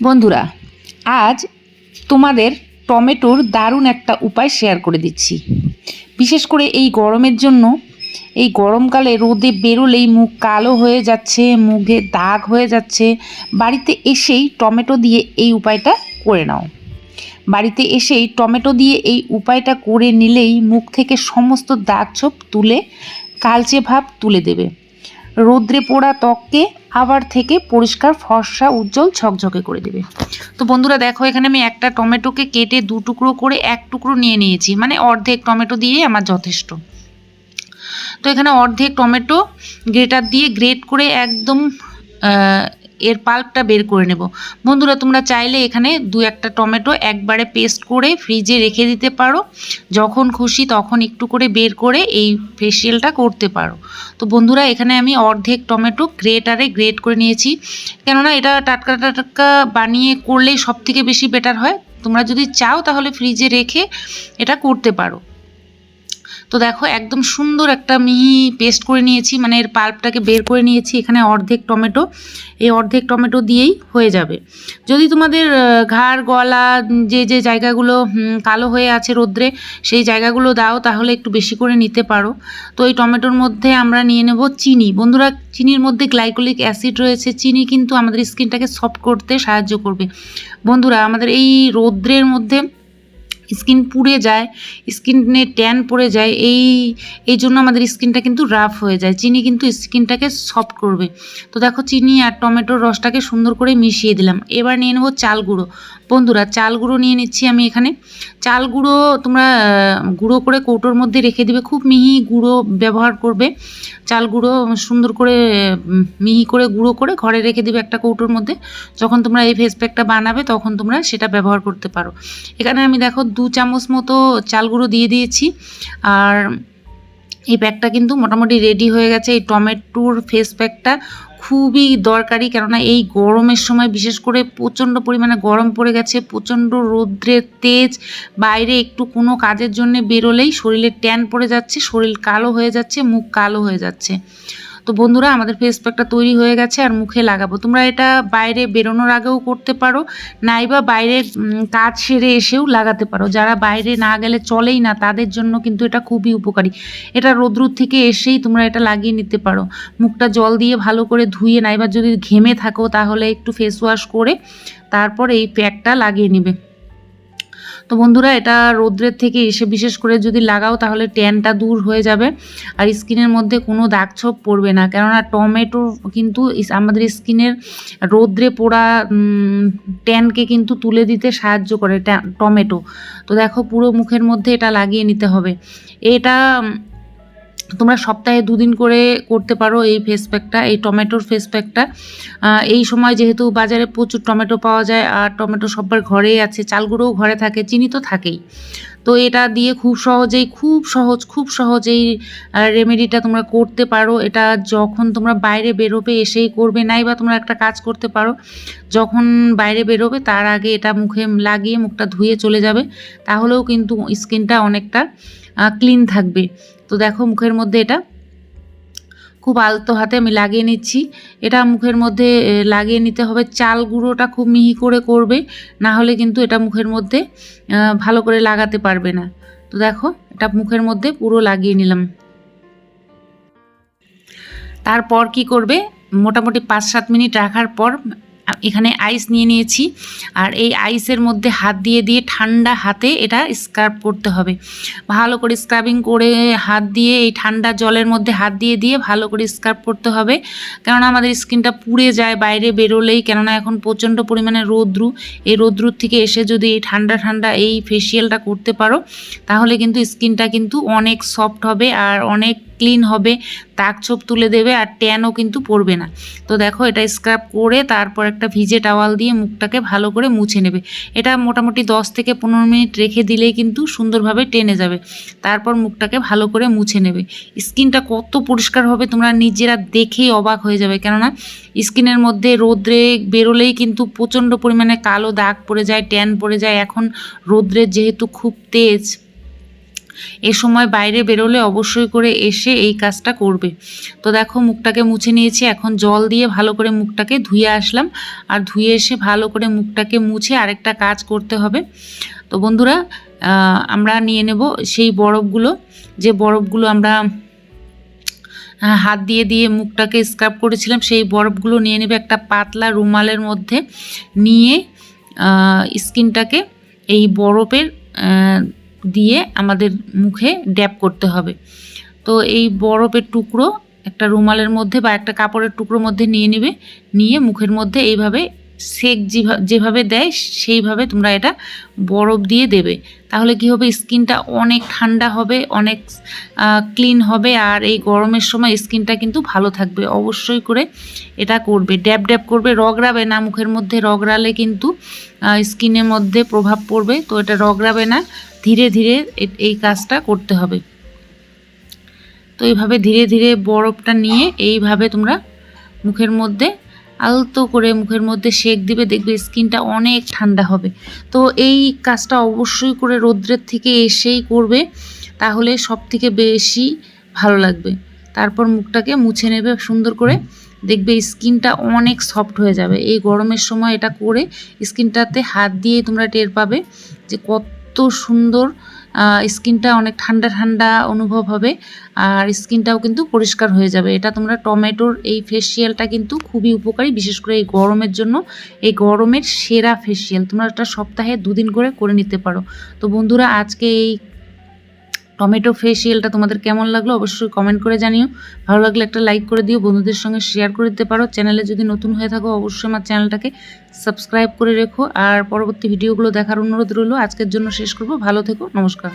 বন্ধুরা, আজ তোমাদের টমেটোর দারুণ একটা উপায় শেয়ার করে দিচ্ছি। বিশেষ করে এই গরমের জন্য, এই গরমকালে রোদে বেরোলেই মুখ কালো হয়ে যাচ্ছে, মুখে দাগ হয়ে যাচ্ছে। বাড়িতে এসেই টমেটো দিয়ে এই উপায়টা করে নাও। বাড়িতে এসেই টমেটো দিয়ে এই উপায়টা করে নিলেই মুখ থেকে সমস্ত দাগ ছোপ তুলে, কালচে ভাব তুলে দেবে। রোদ্রে পোড়া ত্বককে আবার থেকে পরিষ্কার ফর্সা, উজ্জ্বল, ঝকঝকে করে দেবে। তো বন্ধুরা, দেখো, এখানে আমি একটা টমেটোকে কেটে দু টুকরো করে এক টুকরো নিয়ে নিয়েছি। মানে অর্ধেক টমেটো দিয়ে আমার যথেষ্ট। তো এখানে অর্ধেক টমেটো গ্রেটার দিয়ে গ্রেট করে একদম এর পাল্পটা বের করে নেব। বন্ধুরা, তোমরা চাইলে এখানে দু একটা টমেটো একবারে পেস্ট করে ফ্রিজে রেখে দিতে পারো। যখন খুশি তখন একটু করে বের করে এই ফেসিয়ালটা করতে পারো। তো বন্ধুরা, এখানে আমি অর্ধেক টমেটো গ্রেটারে গ্রেট করে নিয়েছি। কেননা এটা টাটকা টাটকা বানিয়ে করলেই সব থেকে বেশি বেটার হয়। তোমরা যদি চাও তাহলে ফ্রিজে রেখে এটা করতে পারো। তো দেখো, একদম সুন্দর একটা মিহি পেস্ট করে নিয়েছি মানে এর পাল্পটাকে বের করে নিয়েছি, এখানে অর্ধেক টমেটো। এই অর্ধেক টমেটো দিয়েই হয়ে যাবে। যদি তোমাদের ঘাড়, গলা, যে যে জায়গাগুলো কালো হয়ে আছে রোদ্রে, সেই জায়গাগুলো দাও, তাহলে একটু বেশি করে নিতে পারো। তো এই টমেটোর মধ্যে আমরা নিয়ে নেব চিনি। বন্ধুরা, চিনির মধ্যে গ্লাইকোলিক অ্যাসিড রয়েছে। চিনি কিন্তু আমাদের স্কিনটাকে সফট করতে সাহায্য করবে। বন্ধুরা, আমাদের এই রৌদ্রের মধ্যে স্কিন পুড়ে যায়, স্কিনে ট্যান পড়ে যায়, এই এই জন্য আমাদের স্কিনটা কিন্তু রাফ হয়ে যায়। চিনি কিন্তু স্কিনটাকে সফট করবে। তো দেখো চিনি আর টমেটোর রসটাকে সুন্দর করে মিশিয়ে দিলাম। এবার নিয়ে নেব চাল গুঁড়ো। বন্ধুরা, চাল গুঁড়ো নিয়ে নিচ্ছি আমি এখানে। চাল গুঁড়ো তোমরা গুঁড়ো করে কৌটোর মধ্যে রেখে দিবে। খুব মিহি গুঁড়ো ব্যবহার করবে। চাল গুঁড়ো সুন্দর করে মিহি করে গুঁড়ো করে ঘরে রেখে দিবে একটা কৌটোর মধ্যে। যখন তোমরা এই ফেস প্যাকটা বানাবে, তখন তোমরা সেটা ব্যবহার করতে পারো। এখানে আমি দেখো দু চামচ মতো চাল গুঁড়ো দিয়ে দিয়েছি। আর এই প্যাকটা কিন্তু মোটামুটি রেডি হয়ে গেছে। এই টমেটোর ফেস প্যাকটা খুবই দরকারি, কেননা এই গরমের সময় বিশেষ করে প্রচণ্ড পরিমাণে গরম পড়ে গেছে, প্রচণ্ড রৌদ্রের তেজ, বাইরে একটু কোনো কাজের জন্য বেরোলেই শরীরে ট্যান পড়ে যাচ্ছে, শরীর কালো হয়ে যাচ্ছে, মুখ কালো হয়ে যাচ্ছে। তো বন্ধুরা, আমাদের ফেস প্যাকটা তৈরি হয়ে গেছে আর মুখে লাগাবো। তোমরা এটা বাইরে বেরোনোর আগেও করতে পারো নাইবা বাইরে কাজ সেরে এসেও লাগাতে পারো। যারা বাইরে না গেলে চলেই না, তাদের জন্য কিন্তু এটা খুবই উপকারী। এটা রোদ্রুর থেকে এসেই তোমরা এটা লাগিয়ে নিতে পারো। মুখটা জল দিয়ে ভালো করে ধুয়ে নাইবা যদি ঘেমে থাকো, তাহলে একটু ফেস ওয়াশ করে তারপর এই প্যাকটা লাগিয়ে নিবে। তো বন্ধুরা, এটা রোদ্রের থেকে এসে বিশেষ করে যদি লাগাও তাহলে ট্যানটা দূর হয়ে যাবে আর স্কিনের মধ্যে কোনো দাগ ছোপ পড়বে না। কেননা টমেটো কিন্তু আমাদের স্কিনের রোদ্রে পোড়া ট্যানকে কিন্তু তুলে দিতে সাহায্য করে টমেটো। তো দেখো পুরো মুখের মধ্যে এটা লাগিয়ে নিতে হবে। এটা তোমরা সপ্তাহে দুদিন করে করতে পারো এই ফেস প্যাকটা এই টমেটোর ফেস প্যাকটা এই সময় যেহেতু বাজারে প্রচুর টমেটো পাওয়া যায়, আর টমেটো সবার ঘরেই আছে, চালগুঁড়োও ঘরে থাকে, চিনি তো থাকেই। তো এটা দিয়ে খুব সহজেই, খুব সহজ, খুব সহজেই রেমেডিটা তোমরা করতে পারো। এটা যখন তোমরা বাইরে বেরোবে এসেই করবে, নাই বা তোমরা একটা কাজ করতে পারো, যখন বাইরে বেরোবে তার আগে এটা মুখে লাগিয়ে মুখটা ধুয়ে চলে যাবে, তাহলেও কিন্তু স্কিনটা অনেকটা ক্লিন থাকবে। তো দেখো মুখের মধ্যে এটা খুব আলতো হাতে আমি লাগিয়ে নিচ্ছি। এটা মুখের মধ্যে লাগিয়ে নিতে হবে। চাল গুঁড়োটা খুব মিহি করে করবে, না হলে কিন্তু এটা মুখের মধ্যে ভালো করে লাগাতে পারবে না। তো দেখো, এটা মুখের মধ্যে পুরো লাগিয়ে নিলাম। তারপর কি করবে? মোটামুটি পাঁচ সাত মিনিট রাখার পর এখানে আইস নিয়ে নিয়েছি। আর এই আইসের মধ্যে হাত দিয়ে দিয়ে ঠান্ডা হাতে এটা স্ক্রাব করতে হবে। ভালো করে স্ক্রাবিং করে হাত দিয়ে এই ঠান্ডা জলের মধ্যে হাত দিয়ে দিয়ে ভালো করে স্ক্রাব করতে হবে। কেননা আমাদের স্কিনটা পুড়ে যায়, বাইরে বেরোলেই। কেননা এখন প্রচণ্ড পরিমাণে রৌদ্রু। এই রৌদ্রুর থেকে এসে যদি এই ঠান্ডা ঠান্ডা এই ফেসিয়ালটা করতে পারো, তাহলে কিন্তু স্কিনটা কিন্তু অনেক সফট হবে আর অনেক ক্লিন হবে, দাগ ছোপ তুলে দেবে আর ট্যানও কিন্তু পড়বে না। তো দেখো এটা স্ক্রাব করে তারপর একটা ভিজে টাওয়াল দিয়ে মুখটাকে ভালো করে মুছে নেবে। এটা মোটামুটি দশ থেকে পনেরো মিনিট রেখে দিলেই কিন্তু সুন্দরভাবে টেনে যাবে। তারপর মুখটাকে ভালো করে মুছে নেবে। স্কিনটা কত পরিষ্কার হবে তোমরা নিজেরা দেখেই অবাক হয়ে যাবে। কেননা স্কিনের মধ্যে রোদ্রে বেরোলেই কিন্তু প্রচণ্ড পরিমাণে কালো দাগ পড়ে যায় ট্যান পড়ে যায়। এখন রোদ্রের যেহেতু খুব তেজ এ সময় বাইরে বেরোলে অবশ্যই করে এসে এই কাজটা করবে। তো দেখো, মুখটাকে মুছে নিয়েছি। এখন জল দিয়ে ভালো করে মুখটাকে ধুয়ে আসলাম। আর ধুয়ে এসে ভালো করে মুখটাকে মুছে আরেকটা কাজ করতে হবে। তো বন্ধুরা আমরা নিয়ে নেব সেই বরফগুলো। যে বরফগুলো আমরা হাত দিয়ে দিয়ে মুখটাকে স্ক্রাব করেছিলাম, সেই বরফগুলো নিয়ে নেবে একটা পাতলা রুমালের মধ্যে। নিয়ে স্কিনটাকে এই বরফের দিয়ে আমাদের মুখে ড্যাপ করতে হবে। তো এই বরফের টুকরো একটা রুমালের মধ্যে বা একটা কাপড়ের টুকরোর মধ্যে নিয়ে নেবে। নিয়ে মুখের মধ্যে এইভাবে সেক যেভা- যেভাবে দেয় সেইভাবে তোমরা এটা বরফ দিয়ে দেবে। তাহলে কি হবে? স্কিনটা অনেক ঠান্ডা হবে, অনেক ক্লিন হবে আর এই গরমের সময় স্কিনটা কিন্তু ভালো থাকবে। অবশ্যই করে এটা করবে। ড্যাব ড্যাব করবে, রগড়াবে না মুখের মধ্যে, রগড়ালে কিন্তু স্কিনের মধ্যে প্রভাব পড়বে। তো এটা রগড়াবে না ধীরে ধীরে এই কাজটা করতে হবে। তো এইভাবে ধীরে ধীরে বরফটা নিয়ে এইভাবে তোমরা মুখের মধ্যে আলতো করে মুখের মধ্যে শেক দিবে, দেখবে স্কিনটা অনেক ঠান্ডা হবে। তো এই কাজটা অবশ্যই করে রৌদ্রের থেকে এসেই করবে, তাহলে সব থেকে বেশি ভালো লাগবে। তারপর মুখটাকে মুছে নেবে সুন্দর করে, দেখবে স্কিনটা অনেক সফট হয়ে যাবে। এই গরমের সময় এটা করে স্কিনটাতে হাত দিয়ে তোমরা টের পাবে যে কত সুন্দর স্কিনটা অনেক ঠান্ডা ঠান্ডা অনুভব হবে আর স্কিনটাও কিন্তু পরিষ্কার হয়ে যাবে। এটা তোমরা টমেটোর এই ফেসিয়ালটা কিন্তু খুবই উপকারী, বিশেষ করে এই গরমের জন্য। এই গরমের সেরা ফেসিয়াল তোমরা এটা সপ্তাহে দুদিন করে করে নিতে পারো। তো বন্ধুরা, আজকে এই টমেটো ফেসিয়ালটা তোমাদের কেমন লাগল অবশ্যই কমেন্ট করে জানিও। ভালো লাগলে একটা লাইক করে দিও, বন্ধুদের সঙ্গে শেয়ার করে দিতে পারো। চ্যানেলে যদি নতুন হয়ে থাকো, অবশ্যই আমার চ্যানেলটাকে সাবস্ক্রাইব করে রেখো। আর পরবর্তী ভিডিওগুলো দেখার অনুরোধ রইল। আজকের জন্য শেষ করব। ভালো থেকো, নমস্কার।